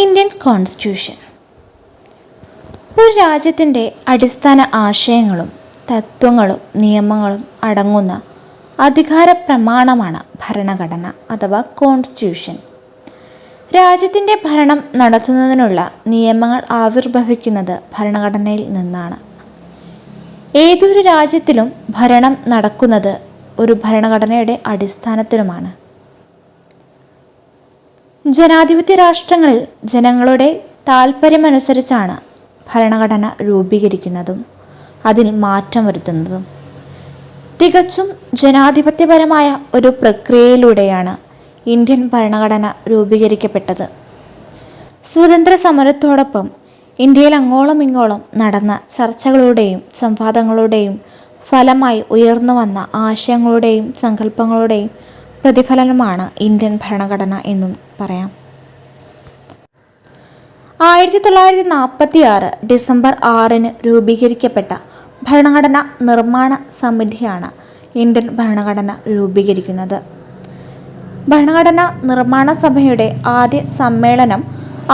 Indian constitution. ഒരു രാജ്യത്തിന്റെ അടിസ്ഥാന ആശയങ്ങളും തത്വങ്ങളും നിയമങ്ങളും അടങ്ങുന്ന അധികാര പ്രമാണമാണ് ഭരണഘടന അഥവാ കോൺസ്റ്റിറ്റ്യൂഷൻ. രാജ്യത്തിന്റെ ഭരണം നടത്തുന്നതിനുള്ള നിയമങ്ങൾ ആവിർഭവിക്കുന്നത് ഭരണഘടനയിൽ നിന്നാണ്. ഏതൊരു രാജ്യത്തിലും ഭരണം നടക്കുന്നത് ഒരു ഭരണഘടനയുടെ അടിസ്ഥാനത്തിലുമാണ്. ജനാധിപത്യ രാഷ്ട്രങ്ങളിൽ ജനങ്ങളുടെ താൽപ്പര്യമനുസരിച്ചാണ് ഭരണഘടന രൂപീകരിക്കുന്നതും അതിൽ മാറ്റം വരുത്തുന്നതും. തികച്ചും ജനാധിപത്യപരമായ ഒരു പ്രക്രിയയിലൂടെയാണ് ഇന്ത്യൻ ഭരണഘടന രൂപീകരിക്കപ്പെട്ടത്. സ്വാതന്ത്ര്യ സമരത്തോടൊപ്പം ഇന്ത്യയിൽ അങ്ങോളം ഇങ്ങോളം നടന്ന ചർച്ചകളുടെയും സംവാദങ്ങളുടെയും ഫലമായി ഉയർന്നു വന്ന ആശയങ്ങളുടെയും സങ്കല്പങ്ങളുടെയും പ്രതിഫലനമാണ് ഇന്ത്യൻ ഭരണഘടന എന്നും പറയാം. ആയിരത്തി തൊള്ളായിരത്തി നാൽപ്പത്തി ആറ് ഡിസംബർ ആറിന് രൂപീകരിക്കപ്പെട്ട ഭരണഘടന നിർമ്മാണ സമിതിയാണ് ഇന്ത്യൻ ഭരണഘടന രൂപീകരിക്കുന്നത്. ഭരണഘടന നിർമ്മാണ സഭയുടെ ആദ്യ സമ്മേളനം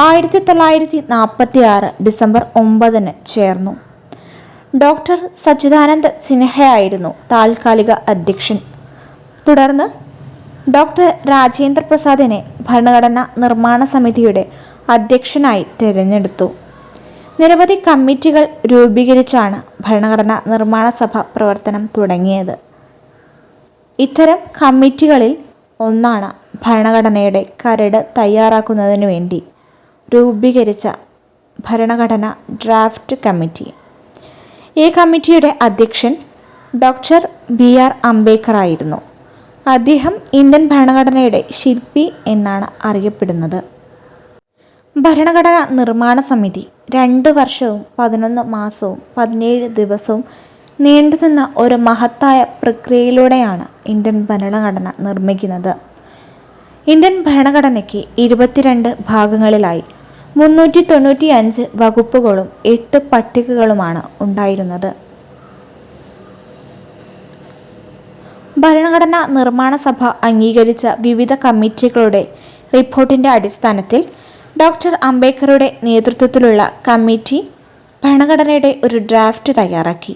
ആയിരത്തി തൊള്ളായിരത്തി നാൽപ്പത്തി ആറ് ഡിസംബർ ഒമ്പതിന് ചേർന്നു. ഡോക്ടർ സച്ചിദാനന്ദ് സിൻഹയായിരുന്നു താൽക്കാലിക അധ്യക്ഷൻ. തുടർന്ന് ഡോക്ടർ രാജേന്ദ്ര പ്രസാദിനെ ഭരണഘടനാ നിർമ്മാണ സമിതിയുടെ അധ്യക്ഷനായി തിരഞ്ഞെടുത്തു. നിരവധി കമ്മിറ്റികൾ രൂപീകരിച്ചാണ് ഭരണഘടനാ നിർമ്മാണ സഭ പ്രവർത്തനം തുടങ്ങിയത്. ഇത്തരം കമ്മിറ്റികളിൽ ഒന്നാണ് ഭരണഘടനയുടെ കരട് തയ്യാറാക്കുന്നതിനു വേണ്ടി രൂപീകരിച്ച ഭരണഘടന ഡ്രാഫ്റ്റ് കമ്മിറ്റി. ഈ കമ്മിറ്റിയുടെ അധ്യക്ഷൻ ഡോക്ടർ ബി ആർ അംബേദ്കർ ആയിരുന്നു അദ്ദേഹം ഇന്ത്യൻ ഭരണഘടനയുടെ ശില്പി എന്നാണ് അറിയപ്പെടുന്നത്. ഭരണഘടന നിർമ്മാണ സമിതി രണ്ട് വർഷവും പതിനൊന്ന് മാസവും പതിനേഴ് ദിവസവും നീണ്ടുനിന്ന ഒരു മഹത്തായ പ്രക്രിയയിലൂടെയാണ് ഇന്ത്യൻ ഭരണഘടന നിർമ്മിക്കുന്നത്. ഇന്ത്യൻ ഭരണഘടനയ്ക്ക് ഇരുപത്തിരണ്ട് ഭാഗങ്ങളിലായി മുന്നൂറ്റി തൊണ്ണൂറ്റി അഞ്ച് വകുപ്പുകളും എട്ട് പട്ടികകളുമാണ് ഉണ്ടായിരുന്നത്. ഭരണഘടനാ നിർമ്മാണ സഭ അംഗീകരിച്ച വിവിധ കമ്മിറ്റികളുടെ റിപ്പോർട്ടിന്റെ അടിസ്ഥാനത്തിൽ ഡോക്ടർ അംബേദ്കറുടെ നേതൃത്വത്തിലുള്ള കമ്മിറ്റി ഭരണഘടനയുടെ ഒരു ഡ്രാഫ്റ്റ് തയ്യാറാക്കി.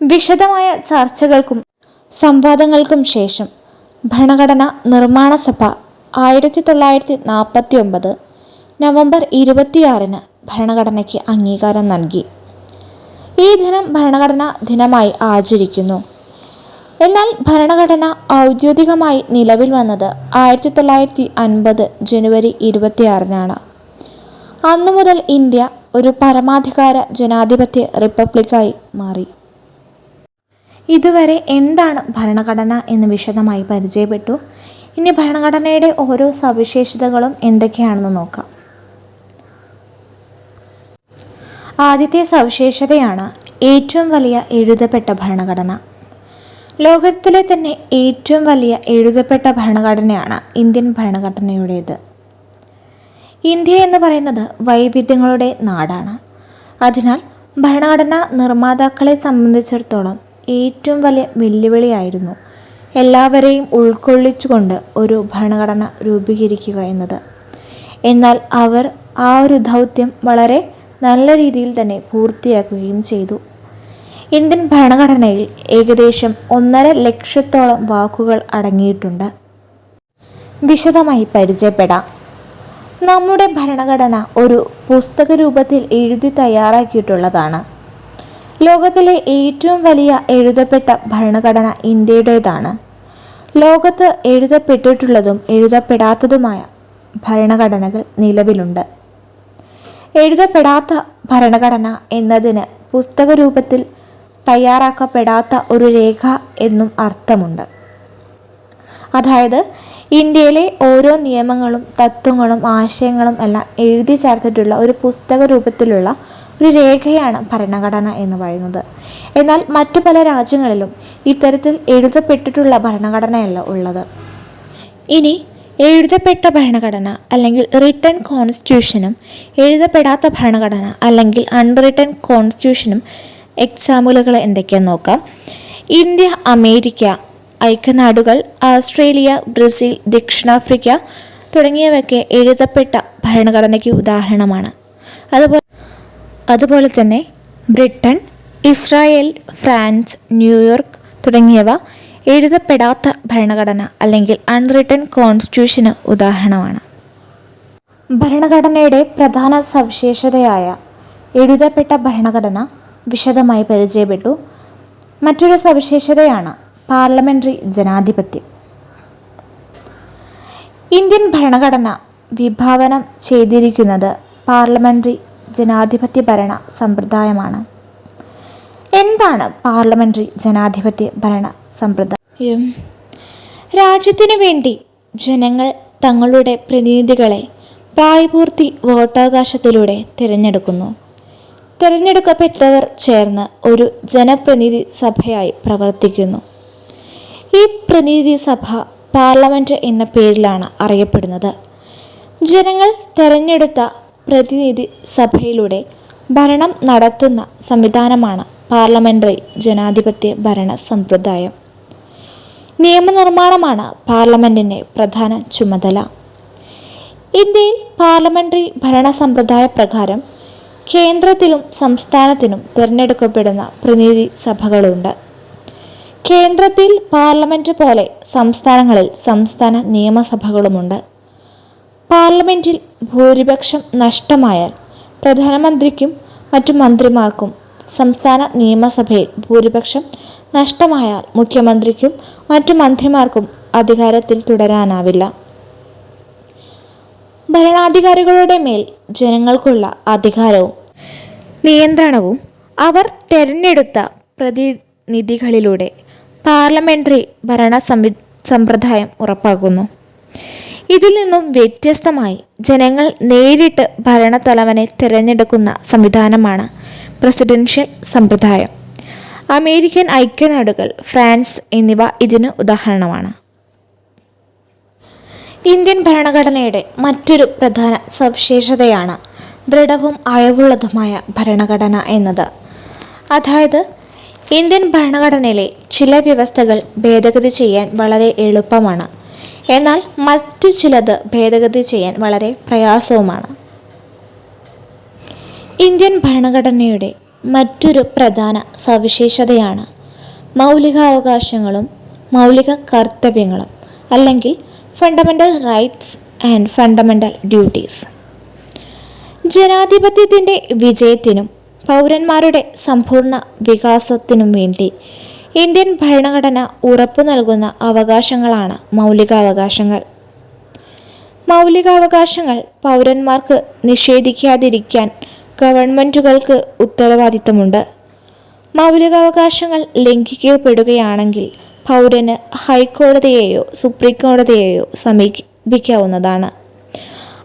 വിശദമായ ചർച്ചകൾക്കും സംവാദങ്ങൾക്കും ശേഷം ഭരണഘടന നിർമ്മാണ സഭ ആയിരത്തി തൊള്ളായിരത്തി നാൽപ്പത്തി ഒമ്പത് നവംബർ ഇരുപത്തിയാറിന് ഭരണഘടനയ്ക്ക് അംഗീകാരം നൽകി. ഈ ദിനം ഭരണഘടനാ ദിനമായി ആചരിക്കുന്നു. എന്നാൽ ഭരണഘടന ഔദ്യോഗികമായി നിലവിൽ വന്നത് ആയിരത്തി തൊള്ളായിരത്തി അൻപത് ജനുവരി ഇരുപത്തിയാറിനാണ്. അന്നു മുതൽ ഇന്ത്യ ഒരു പരമാധികാര ജനാധിപത്യ റിപ്പബ്ലിക്കായി മാറി. ഇതുവരെ എന്താണ് ഭരണഘടന എന്ന് വിശദമായി പരിചയപ്പെട്ടു. ഇനി ഭരണഘടനയുടെ ഓരോ സവിശേഷതകളും എന്തൊക്കെയാണെന്ന് നോക്കാം. ആദ്യത്തെ സവിശേഷതയാണ് ഏറ്റവും വലിയ എഴുതപ്പെട്ട ഭരണഘടന. ലോകത്തിലെ തന്നെ ഏറ്റവും വലിയ എഴുതപ്പെട്ട ഭരണഘടനയാണ് ഇന്ത്യൻ ഭരണഘടനയുടേത്. ഇന്ത്യ എന്ന് പറയുന്നത് വൈവിധ്യങ്ങളുടെ നാടാണ്. അതിനാൽ ഭരണഘടനാ നിർമ്മാതാക്കളെ സംബന്ധിച്ചിടത്തോളം ഏറ്റവും വലിയ വെല്ലുവിളിയായിരുന്നു എല്ലാവരെയും ഉൾക്കൊള്ളിച്ചുകൊണ്ട് ഒരു ഭരണഘടന രൂപീകരിക്കുക എന്നത്. എന്നാൽ അവർ ആ ഒരു ദൗത്യം വളരെ നല്ല രീതിയിൽ തന്നെ പൂർത്തിയാക്കുകയും ചെയ്തു. ഇന്ത്യൻ ഭരണഘടനയിൽ ഏകദേശം ഒന്നര ലക്ഷത്തോളം വാക്കുകൾ അടങ്ങിയിട്ടുണ്ട്. വിശദമായി പരിചയപ്പെടാം. നമ്മുടെ ഭരണഘടന ഒരു പുസ്തക രൂപത്തിൽ എഴുതി തയ്യാറാക്കിയിട്ടുള്ളതാണ്. ലോകത്തിലെ ഏറ്റവും വലിയ എഴുതപ്പെട്ട ഭരണഘടന ഇന്ത്യയുടേതാണ്. ലോകത്ത് എഴുതപ്പെട്ടിട്ടുള്ളതും എഴുതപ്പെടാത്തതുമായ ഭരണഘടനകൾ നിലവിലുണ്ട്. എഴുതപ്പെടാത്ത ഭരണഘടന എന്നതിന് പുസ്തക രൂപത്തിൽ തയ്യാറാക്കപ്പെടാത്ത ഒരു രേഖ എന്നും അർത്ഥമുണ്ട്. അതായത് ഇന്ത്യയിലെ ഓരോ നിയമങ്ങളും തത്വങ്ങളും ആശയങ്ങളും എല്ലാം എഴുതി ചേർത്തിട്ടുള്ള ഒരു പുസ്തക രൂപത്തിലുള്ള ഒരു രേഖയാണ് ഭരണഘടന എന്ന് പറയുന്നത്. എന്നാൽ മറ്റു പല രാജ്യങ്ങളിലും ഇത്തരത്തിൽ എഴുതപ്പെട്ടിട്ടുള്ള ഭരണഘടനയല്ല ഉള്ളത്. ഇനി എഴുതപ്പെട്ട ഭരണഘടന അല്ലെങ്കിൽ റിട്ടൺ കോൺസ്റ്റിറ്റ്യൂഷനും എഴുതപ്പെടാത്ത ഭരണഘടന അല്ലെങ്കിൽ അൺറിട്ടൺ കോൺസ്റ്റിറ്റ്യൂഷനും എക്സാമ്പിളുകൾ എന്തൊക്കെയാണെന്ന് നോക്കാം. ഇന്ത്യ അമേരിക്ക ഐക്യനാടുകൾ ഓസ്ട്രേലിയ ബ്രസീൽ ദക്ഷിണാഫ്രിക്ക തുടങ്ങിയവയൊക്കെ എഴുതപ്പെട്ട ഭരണഘടനയ്ക്ക് ഉദാഹരണമാണ്. അതുപോലെ അതുപോലെ തന്നെ ബ്രിട്ടൻ ഇസ്രായേൽ ഫ്രാൻസ് ന്യൂയോർക്ക് തുടങ്ങിയവ എഴുതപ്പെടാത്ത ഭരണഘടന അല്ലെങ്കിൽ അൺറിട്ടൺ കോൺസ്റ്റിറ്റ്യൂഷന് ഉദാഹരണമാണ്. ഭരണഘടനയുടെ പ്രധാന സവിശേഷതയായ എഴുതപ്പെട്ട ഭരണഘടന വിശദമായി പരിചയപ്പെട്ടു. മറ്റൊരു സവിശേഷതയാണ് പാർലമെന്ററി ജനാധിപത്യം. ഇന്ത്യൻ ഭരണഘടന വിഭാവനം ചെയ്തിരിക്കുന്നത് പാർലമെന്ററി ജനാധിപത്യ ഭരണ സമ്പ്രദായമാണ്. എന്താണ് പാർലമെന്ററി ജനാധിപത്യ ഭരണ സമ്പ്രദായം? രാജ്യത്തിനു വേണ്ടി ജനങ്ങൾ തങ്ങളുടെ പ്രതിനിധികളെ പ്രായപൂർത്തി വോട്ടവകാശത്തിലൂടെ തിരഞ്ഞെടുക്കുന്നു. തിരഞ്ഞെടുക്കപ്പെട്ടവർ ചേർന്ന് ഒരു ജനപ്രതിനിധി സഭയായി പ്രവർത്തിക്കുന്നു. ഈ പ്രതിനിധി സഭ പാർലമെന്റ് എന്ന പേരിലാണ് അറിയപ്പെടുന്നത്. ജനങ്ങൾ തെരഞ്ഞെടുത്ത പ്രതിനിധി സഭയിലൂടെ ഭരണം നടത്തുന്ന സംവിധാനമാണ് പാർലമെന്ററി ജനാധിപത്യ ഭരണ സമ്പ്രദായം. നിയമനിർമ്മാണമാണ് പാർലമെന്റിന്റെ പ്രധാന ചുമതല. ഇന്ത്യയിൽ പാർലമെന്ററി ഭരണ സമ്പ്രദായ പ്രകാരം കേന്ദ്രത്തിലും സംസ്ഥാനത്തിനും തിരഞ്ഞെടുക്കപ്പെടുന്ന പ്രതിനിധി സഭകളുണ്ട്. കേന്ദ്രത്തിൽ പാർലമെന്റ് പോലെ സംസ്ഥാനങ്ങളിൽ സംസ്ഥാന നിയമസഭകളുമുണ്ട്. പാർലമെന്റിൽ ഭൂരിപക്ഷം നഷ്ടമായാൽ പ്രധാനമന്ത്രിക്കും മറ്റു മന്ത്രിമാർക്കും സംസ്ഥാന നിയമസഭയിൽ ഭൂരിപക്ഷം നഷ്ടമായാൽ മുഖ്യമന്ത്രിക്കും മറ്റു മന്ത്രിമാർക്കും അധികാരത്തിൽ തുടരാനാവില്ല. ഭരണാധികാരികളുടെ മേൽ ജനങ്ങൾക്കുള്ള അധികാരവും നിയന്ത്രണവും അവർ തെരഞ്ഞെടുത്ത പ്രതിനിധികളിലൂടെ പാർലമെന്ററി ഭരണ സംവി സമ്പ്രദായം ഉറപ്പാക്കുന്നു. ഇതിൽ നിന്നും വ്യത്യസ്തമായി ജനങ്ങൾ നേരിട്ട് ഭരണത്തലവനെ തിരഞ്ഞെടുക്കുന്ന സംവിധാനമാണ് പ്രസിഡൻഷ്യൽ സമ്പ്രദായം. അമേരിക്കൻ ഐക്യനാടുകൾ ഫ്രാൻസ് എന്നിവ ഇതിന് ഉദാഹരണമാണ്. ഇന്ത്യൻ ഭരണഘടനയുടെ മറ്റൊരു പ്രധാന സവിശേഷതയാണ് ദൃഢവും അയവുള്ളതുമായ ഭരണഘടന എന്നത്. അതായത് ഇന്ത്യൻ ഭരണഘടനയിലെ ചില വ്യവസ്ഥകൾ ഭേദഗതി ചെയ്യാൻ വളരെ എളുപ്പമാണ്. എന്നാൽ മറ്റു ചിലത് ഭേദഗതി ചെയ്യാൻ വളരെ പ്രയാസവുമാണ്. ഇന്ത്യൻ ഭരണഘടനയുടെ മറ്റൊരു പ്രധാന സവിശേഷതയാണ് മൗലികാവകാശങ്ങളും മൗലിക കർത്തവ്യങ്ങളും അല്ലെങ്കിൽ fundamental rights and fundamental duties ജനാധിപത്യത്തിന്റെ വിജയത്തിനും പൗരന്മാരുടെ സമ്പൂർണ വികാസത്തിനും വേണ്ടി ഇന്ത്യൻ ഭരണഘടന ഉറപ്പു നൽകുന്ന അവകാശങ്ങളാണ് മൗലികാവകാശങ്ങൾ. മൗലികാവകാശങ്ങൾ പൗരന്മാർക്ക് നിഷേധിക്കാതിരിക്കാൻ ഗവൺമെന്റുകൾക്ക് ഉത്തരവാദിത്തമുണ്ട്. മൗലികാവകാശങ്ങൾ ലംഘിക്കപ്പെടുകയാണെങ്കിൽ പൗരന് ഹൈക്കോടതിയെയോ സുപ്രീം കോടതിയെയോ സമീപിക്കാവുന്നതാണ്.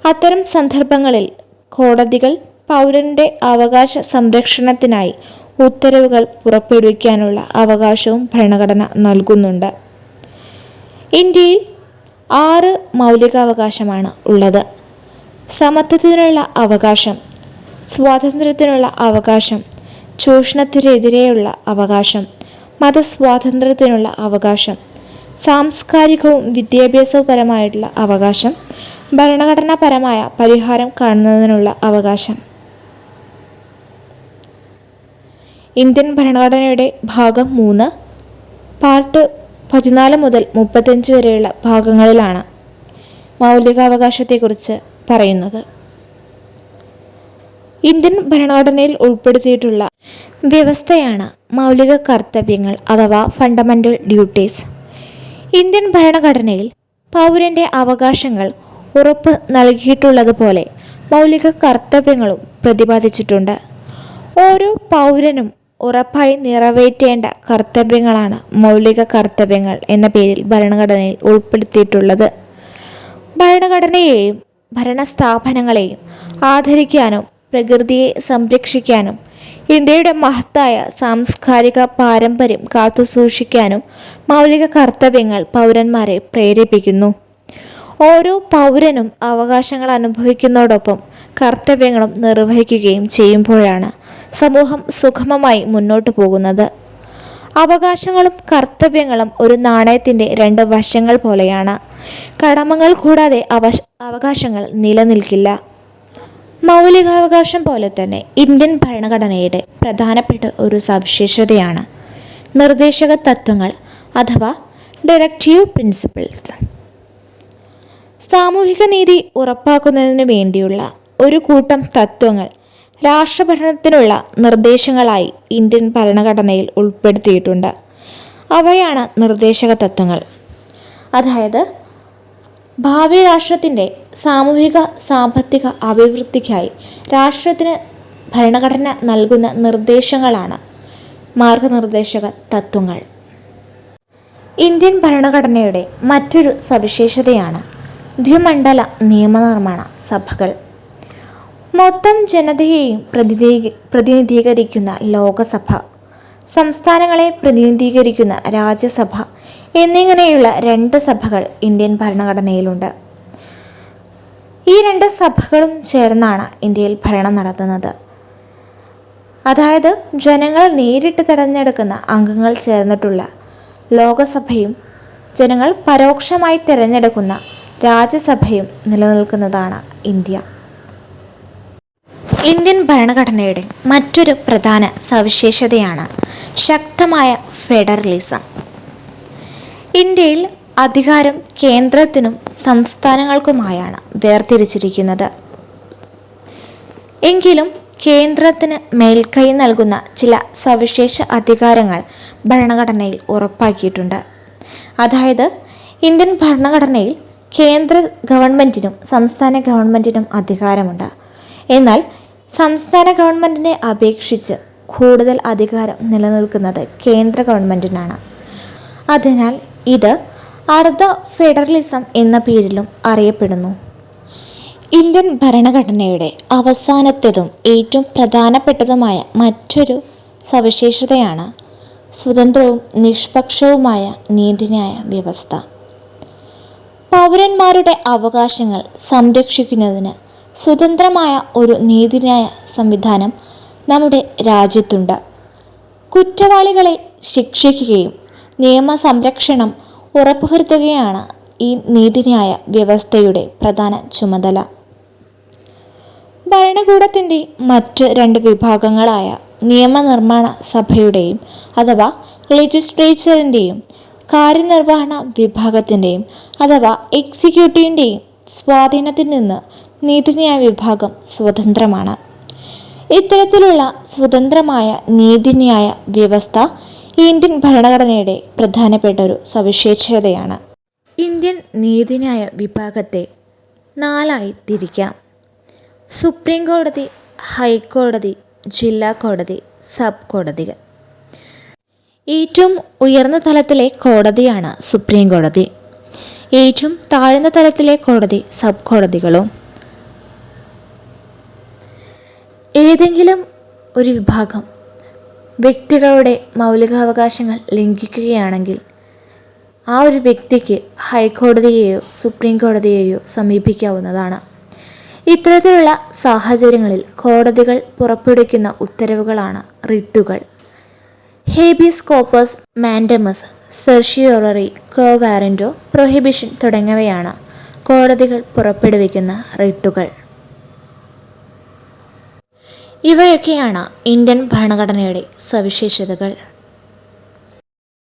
അത്തരം സന്ദർഭങ്ങളിൽ കോടതികൾ പൗരന്റെ അവകാശ സംരക്ഷണത്തിനായി ഉത്തരവുകൾ പുറപ്പെടുവിക്കാനുള്ള അവകാശവും ഭരണഘടന നൽകുന്നുണ്ട്. ഇന്ത്യയിൽ ആറ് മൗലികാവകാശമാണ് ഉള്ളത്. സമത്വത്തിനുള്ള അവകാശം സ്വാതന്ത്ര്യത്തിനുള്ള അവകാശം ചൂഷണത്തിനെതിരെയുള്ള അവകാശം മതസ്വാതന്ത്ര്യത്തിനുള്ള അവകാശം സാംസ്കാരികവും വിദ്യാഭ്യാസപരമായിട്ടുള്ള അവകാശം ഭരണഘടനാപരമായ പരിഹാരം കാണുന്നതിനുള്ള അവകാശം. ഇന്ത്യൻ ഭരണഘടനയുടെ ഭാഗം മൂന്ന് പാർട്ട് പതിനാല് മുതൽ മുപ്പത്തഞ്ച് വരെയുള്ള ഭാഗങ്ങളിലാണ് മൗലികാവകാശത്തെക്കുറിച്ച് പറയുന്നത്. ഇന്ത്യൻ ഭരണഘടനയിൽ ഉൾപ്പെടുത്തിയിട്ടുള്ള വ്യവസ്ഥയാണ് മൗലിക കർത്തവ്യങ്ങൾ അഥവാ ഫണ്ടമെന്റൽ ഡ്യൂട്ടീസ് ഇന്ത്യൻ ഭരണഘടനയിൽ പൗരന്റെ അവകാശങ്ങൾ ഉറപ്പ് നൽകിയിട്ടുള്ളതുപോലെ മൗലിക കർത്തവ്യങ്ങളും പ്രതിപാദിച്ചിട്ടുണ്ട്. ഓരോ പൗരനും ഉറപ്പായി നിറവേറ്റേണ്ട കർത്തവ്യങ്ങളാണ് മൗലിക കർത്തവ്യങ്ങൾ എന്ന പേരിൽ ഭരണഘടനയിൽ ഉൾപ്പെടുത്തിയിട്ടുള്ളത്. ഭരണഘടനയെയും ഭരണസ്ഥാപനങ്ങളെയും ആദരിക്കാനും പ്രകൃതിയെ സംരക്ഷിക്കാനും ഇന്ത്യയുടെ മഹത്തായ സാംസ്കാരിക പാരമ്പര്യം കാത്തുസൂക്ഷിക്കാനും മൗലിക കർത്തവ്യങ്ങൾ പൗരന്മാരെ പ്രേരിപ്പിക്കുന്നു. ഓരോ പൗരനും അവകാശങ്ങൾ അനുഭവിക്കുന്നതോടൊപ്പം കർത്തവ്യങ്ങളും നിർവഹിക്കുകയും ചെയ്യുമ്പോഴാണ് സമൂഹം സുഗമമായി മുന്നോട്ടു പോകുന്നത്. അവകാശങ്ങളും കർത്തവ്യങ്ങളും ഒരു നാണയത്തിന്റെ രണ്ട് വശങ്ങൾ പോലെയാണ്. കടമകൾ കൂടാതെ അവകാശങ്ങൾ നിലനിൽക്കില്ല. മൗലികാവകാശം പോലെ തന്നെ ഇന്ത്യൻ ഭരണഘടനയുടെ പ്രധാനപ്പെട്ട ഒരു സവിശേഷതയാണ് നിർദ്ദേശക തത്വങ്ങൾ അഥവാ ഡയറക്റ്റീവ് പ്രിൻസിപ്പിൾസ് സാമൂഹിക നീതി ഉറപ്പാക്കുന്നതിന് വേണ്ടിയുള്ള ഒരു കൂട്ടം തത്വങ്ങൾ രാഷ്ട്രഭരണത്തിനുള്ള നിർദ്ദേശങ്ങളായി ഇന്ത്യൻ ഭരണഘടനയിൽ ഉൾപ്പെടുത്തിയിട്ടുണ്ട്. അവയാണ് നിർദ്ദേശക തത്വങ്ങൾ. അതായത് ഭാവി രാഷ്ട്രത്തിന്റെ സാമൂഹിക സാമ്പത്തിക അഭിവൃദ്ധിക്കായി രാഷ്ട്രത്തിന് ഭരണഘടന നൽകുന്ന നിർദ്ദേശങ്ങളാണ്. മാർഗനിർദ്ദേശക തത്വങ്ങൾ. ഇന്ത്യൻ ഭരണഘടനയുടെ മറ്റൊരു സവിശേഷതയാണ് ദ്വിമണ്ഡല നിയമനിർമ്മാണ സഭകൾ. മൊത്തം ജനതയെയും പ്രതിനിധീ പ്രതിനിധീകരിക്കുന്ന ലോകസഭ സംസ്ഥാനങ്ങളെ പ്രതിനിധീകരിക്കുന്ന രാജ്യസഭ എന്നിങ്ങനെയുള്ള രണ്ട് സഭകൾ ഇന്ത്യൻ ഭരണഘടനയിലുണ്ട്. ഈ രണ്ട് സഭകളും ചേർന്നാണ് ഇന്ത്യയിൽ ഭരണം നടത്തുന്നത്. അതായത് ജനങ്ങൾ നേരിട്ട് തിരഞ്ഞെടുക്കുന്ന അംഗങ്ങൾ ചേർന്നിട്ടുള്ള ലോകസഭയും ജനങ്ങൾ പരോക്ഷമായി തിരഞ്ഞെടുക്കുന്ന രാജ്യസഭയും നിലനിൽക്കുന്നതാണ് ഇന്ത്യ. ഇന്ത്യൻ ഭരണഘടനയുടെ മറ്റൊരു പ്രധാന സവിശേഷതയാണ് ശക്തമായ ഫെഡറലിസം. ഇന്ത്യയിൽ അധികാരം കേന്ദ്രത്തിനും സംസ്ഥാനങ്ങൾക്കുമായാണ് വേർതിരിച്ചിരിക്കുന്നത്. എങ്കിലും കേന്ദ്രത്തിന് മേൽക്കൈ നൽകുന്ന ചില സവിശേഷ അധികാരങ്ങൾ ഭരണഘടനയിൽ ഉറപ്പാക്കിയിട്ടുണ്ട്. അതായത് ഇന്ത്യൻ ഭരണഘടനയിൽ കേന്ദ്ര ഗവൺമെന്റിനും സംസ്ഥാന ഗവൺമെന്റിനും അധികാരമുണ്ട്. എന്നാൽ സംസ്ഥാന ഗവൺമെന്റിനെ അപേക്ഷിച്ച് കൂടുതൽ അധികാരം നിലനിൽക്കുന്നത് കേന്ദ്ര ഗവൺമെന്റിനാണ് അതിനാൽ ഇത് അർദ്ധ ഫെഡറലിസം എന്ന പേരിലും അറിയപ്പെടുന്നു. ഇന്ത്യൻ ഭരണഘടനയുടെ അവസാനത്തേതും ഏറ്റവും പ്രധാനപ്പെട്ടതുമായ മറ്റൊരു സവിശേഷതയാണ് സ്വതന്ത്രവും നിഷ്പക്ഷവുമായ നീതിന്യായ വ്യവസ്ഥ. പൗരന്മാരുടെ അവകാശങ്ങൾ സംരക്ഷിക്കുന്നതിന് സ്വതന്ത്രമായ ഒരു നീതിന്യായ സംവിധാനം നമ്മുടെ രാജ്യത്തുണ്ട്. കുറ്റവാളികളെ ശിക്ഷിക്കുകയും നിയമസംരക്ഷണം ഉറപ്പുവരുത്തുകയാണ് ഈ നീതിന്യായ വ്യവസ്ഥയുടെ പ്രധാന ചുമതല. ഭരണകൂടത്തിന്റെ മറ്റ് രണ്ട് വിഭാഗങ്ങളായ നിയമനിർമ്മാണ സഭയുടെയും അഥവാ ലെജിസ്ലേച്ചറിന്റെയും കാര്യനിർവഹണ വിഭാഗത്തിന്റെയും അഥവാ എക്സിക്യൂട്ടീവിന്റെയും സ്വാധീനത്തിൽ നിന്ന് നീതിന്യായ വിഭാഗം സ്വതന്ത്രമാണ്. ഇത്തരത്തിലുള്ള സ്വതന്ത്രമായ നീതിന്യായ വ്യവസ്ഥ ഇന്ത്യൻ ഭരണഘടനയുടെ പ്രധാനപ്പെട്ട ഒരു സവിശേഷതയാണ്. ഇന്ത്യൻ നീതിന്യായ വിഭാഗത്തെ നാലായി തിരിക്കാം. സുപ്രീം കോടതി ഹൈക്കോടതി ജില്ലാ കോടതി സബ് കോടതികൾ. ഏറ്റവും ഉയർന്ന തലത്തിലെ കോടതിയാണ് സുപ്രീം കോടതി. ഏറ്റവും താഴ്ന്ന തലത്തിലെ കോടതി സബ് കോടതികളും. ഏതെങ്കിലും ഒരു വിഭാഗം വ്യക്തികളുടെ മൗലികാവകാശങ്ങൾ ലംഘിക്കുകയാണെങ്കിൽ ആ ഒരു വ്യക്തിക്ക് ഹൈക്കോടതിയെയോ സുപ്രീം കോടതിയെയോ സമീപിക്കാവുന്നതാണ്. ഇത്തരത്തിലുള്ള സാഹചര്യങ്ങളിൽ കോടതികൾ പുറപ്പെടുവിക്കുന്ന ഉത്തരവുകളാണ് റിട്ടുകൾ. Habeas corpus mandamus certiorari quo warranto prohibition തുടങ്ങിയവയാണ് കോടതികൾ പുറപ്പെടുവിക്കുന്ന റിട്ടുകൾ. ഇവയൊക്കെയാണ് ഇന്ത്യൻ ഭരണഘടനയുടെ സവിശേഷതകൾ.